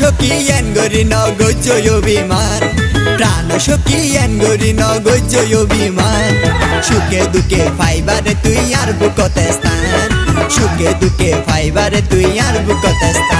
সখী গরি নগজ অভিমান। প্রাণ সখী গরি নগজ অভিমান। সুখে দুঃখে ফাইবারে তুই আর বুকতে স্থান। সুখে দুঃখে ফাইবারে তুই আর বুকতে স্থান।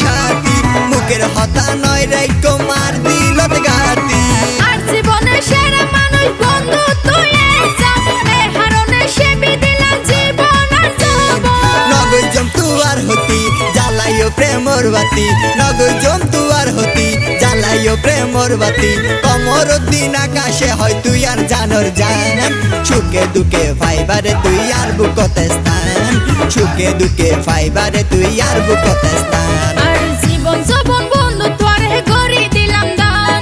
সাথী মুখের হতা নয় রাইকো মার দিলত গাতি। আর জীবনে সেরা মানুষ বন্ধু তুই হারণে দিলাম জীবন আর নগর জম তুয়ার হতি জ্বালাইও প্রেমর বাতি। নগর জম তুয়ার হতি জ্বালাইও প্রেমর বাতি। কমর দিন আকাশে হয় তুই আর জানর জান। সুখে দুঃখে ফাইবারে তুই আর বুকতে স্থান। সুখে দুঃখে ফাইবারে তুই আর বুকতে স্থান। আর জীবন যৌবন বন্ধু তোরে গড়ি দিলাম দান।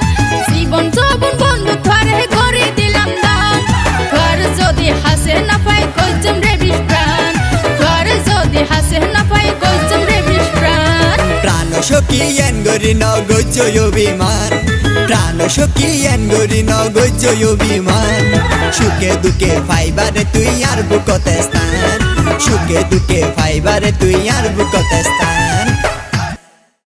জীবন যৌবন বন্ধু তোরে গড়ি দিলাম দান। তোর যদি হাসে না পাই কইজম রে বিষ প্রাণ। তোর যদি হাসে না পাই কইজম রে বিষ প্রাণ। সখী এন গরি নগজ অভিমান। প্রাণ সখী এন গরি নগজ অভিমান। সুখে দুঃখে ফাইবারে তুই আর বুকতে স্থান। সুখে দুঃখে ফাইবারে তুই আর বুকতে স্থান।